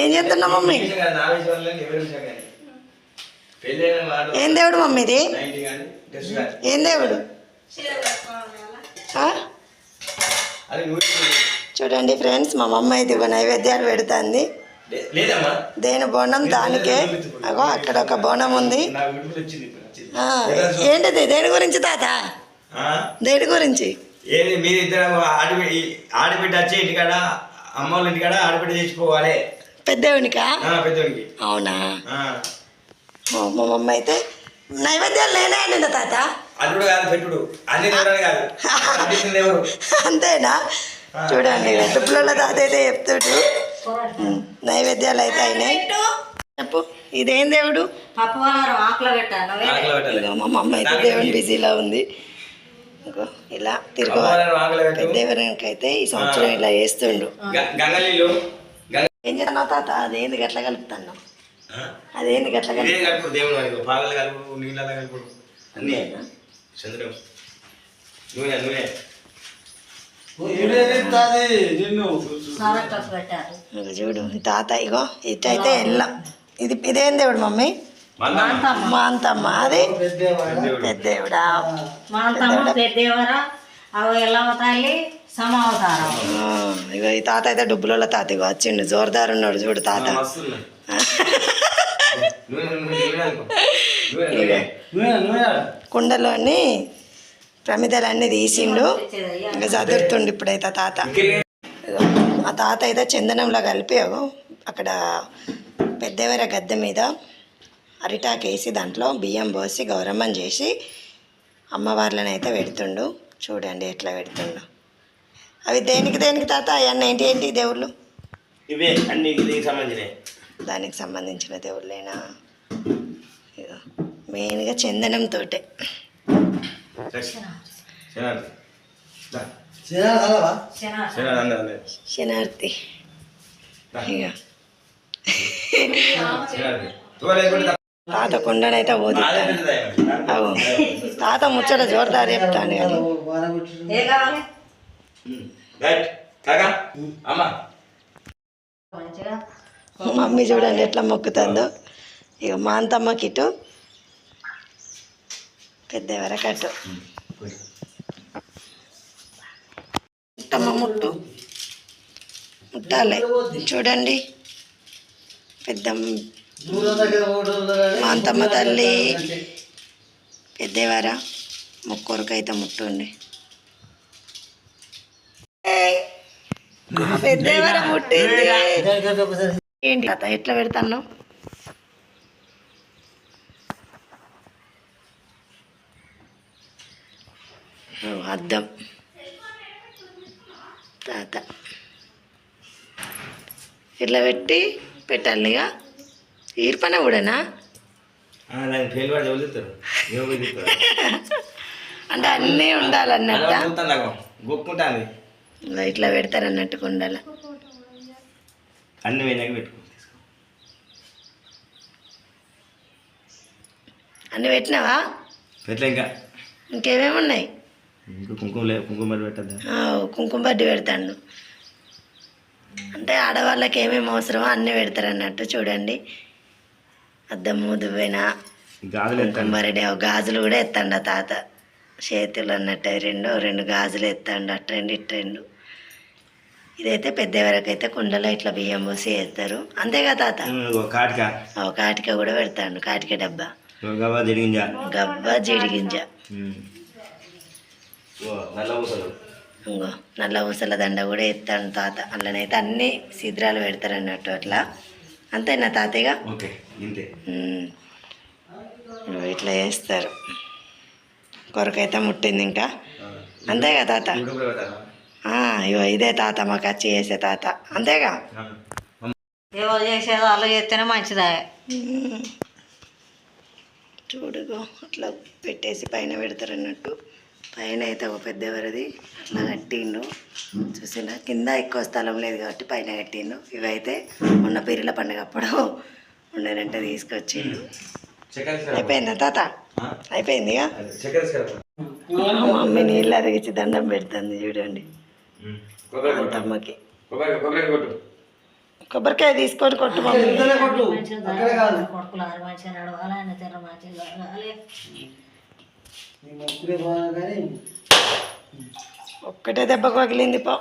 ఏం చేస్తున్నావు మమ్మీ? ఏం దేవుడు మమ్మీ ఇది? ఏం దేవుడు? చూడండి ఫ్రెండ్స్ మా మమ్మ అయితే ఇగో నైవేద్యాలు పెడుతుంది. దేని బోనం? దానికే. అగో అక్కడ ఒక బోనం ఉంది. ఏంటిది? దేని గురించి తాత? దేని గురించి? ఆడబిడ్డ వచ్చి ఇంటికాడ అమ్మ వాళ్ళ ఇంటికాడ ఆడబిడ్డ చేసిపోవాలి పెద్దవునికా ఆ, పెద్దోనికి. అవునా? మా మమ్మ అయితే నైవేద్యాలు నేనే తాత? అల్లుడు కాదు పెట్టుడు. అన్ని దేవుడని కాదు. అందిస్తుంది ఎవరు అంతేనా? చూడండి డుబ్బుల తాత అయితే చెప్తాడు. నైవేద్యాలు అయితే అయినాయి. చెప్పు ఇదేం దేవుడు? మా మమ్మ అయితే దేవుని బిజీలో ఉంది. ఇలా తిరుగు అమ్మవారిని ఆకలి పెట్టు పెద్దవరికి అయితే ఈ సంవత్సరం ఇలా చేస్తుండు గ- గంగలీలు గంగ ఏం చేస్తున్నావు తాత? అదేంది గట్ల కలుపుతాను? అదేంది గట్ల కలుపు దేవుడు పాలలు అన్నీ. చంద్రం. నూనె నూనె. చూడు తాత ఇగో ఇటైతే ఎల్లం. ఇది ఇదేం దేవుడు మమ్మీ? మందమ్మ. మా అంతమ్మ అది. పెద్దేవుడా? పెద్దేవరా? అవి సమావతారం. ఈ తాత అయితే డుబ్బుల తాత వచ్చిండు. జోరుదారు ఉన్నాడు చూడు తాత. కుండలోని ప్రమిదలన్నీ తీసిండు. ఇంకా చదురుతుండు ఇప్పుడైతే తాత. ఆ తాత అయితే చందనంలో కలిపి అగో అక్కడ పెద్దవర గద్దె మీద అరిటాకు వేసి దాంట్లో బియ్యం పోసి గౌరమ్మని చేసి అమ్మవార్లను అయితే పెడుతుండు. చూడండి ఎట్లా పెడుతుండు. అవి దేనికి దేనికి తాత? అవన్నీ ఏంటి ఏంటి దేవుళ్ళు? ఇవే అన్ని దీనికి సంబంధించిన దేవుళ్ళేనా? ఇగో మెయిన్గా చందనంతో శనార్థి. దా. శనా శనార్థి. అందరూ అందరూ. శనార్థి. దా. ఇక తాత కుండనైతే ఏమో? అవు. తాత ముచ్చట జోరుదారు చెప్తాను కానీ మమ్మీ చూడండి ఎట్లా మొక్కుతుందో. ఇక మా అంతమ్మకి ఇటు పెద్ద వరకట్టు. ముట్టమ్మ ముట్టు. ముట్టాలి. చూడండి. పెద్ద మా అంతమ్మ తల్లి పెద్దవారా? ముక్కొరకైతే ముట్టుండి. ఏయ్, పెద్దవారా ముట్టింది? ఏంటి తాత ఎట్లా పెడతాను అద్దం. తాత. ఇట్లా పెట్టి పెట్టాలి ఇక ఈర్పన కూడానా? అంటే అన్నీ ఉండాలన్నట్ట? ఇట్లా పెడతారు అన్నట్టుగా ఉండాలి అన్ని పోయినాక పెట్టుకో. అన్నీ పెట్టినావా? ఎట్లా ఇంకా. ఇంకేమేమి ఉన్నాయి కుంకుమ లే కుంకుమ పెట్టద్దా? పెడతాడు. అంటే ఆడవాళ్ళకి ఏమేమి అవసరమో అన్నీ పెడతారు అన్నట్టు చూడండి. గాజులు ఎత్తాను కుంకుమరెడ్డి గాజులు కూడా ఎత్తండు ఆ తాత. చేతులు అన్నట్టు రెండు రెండు గాజులు ఎత్తండు అటు రెండు ఇటు రెండు. ఇదైతే పెద్దవరకు అయితే కుండలో ఇట్లా బియ్యం పోసి వేస్తారు. అంతేగా తాత? కాటిక. కూడా పెడతాడు కాటిక డబ్బా. గబ్బ జీడి గింజ నల్ల పూసలు. ఇంకో నల్ల ఊసల దండ కూడా ఎత్తాను తాత. అందులోనైతే అన్ని సిద్రాలు పెడతారు అన్నట్టు అట్లా. అంతేనా తాతయ్య ఓకే ఇంతే. ఉమ్. ఇగో ఇట్లా చేస్తారు. కొరకైతే ముట్టింది ఇంకా. అంతేగా తాత? ఇగో ఇదే తాత మాకు వచ్చి చేసే తాత. అంతేగా. ఏవో చేసేదో అలా చేస్తేనే మంచిదే. చూడుగో అట్లా పెట్టేసి పైన పెడతారు అన్నట్టు పైన అయితే ఒక పెద్దవరది అట్లా కట్టిండు. చూసినా కింద ఎక్కువ స్థలం లేదు కాబట్టి పైన కట్టిండు. ఇవైతే మొన్న పీరిల పండుగ అప్పుడు ఉండనంటే తీసుకొచ్చిండు. అయిపోయిందా తాత. మా మమ్మీ నీళ్ళు అరిగించి దండం పెడుతుంది చూడండి. కొట్టు. కొబ్బరికాయ తీసుకొని కొట్టు మమ్మీ. ఒక్కటే దెబ్బకు పగిలింది పో.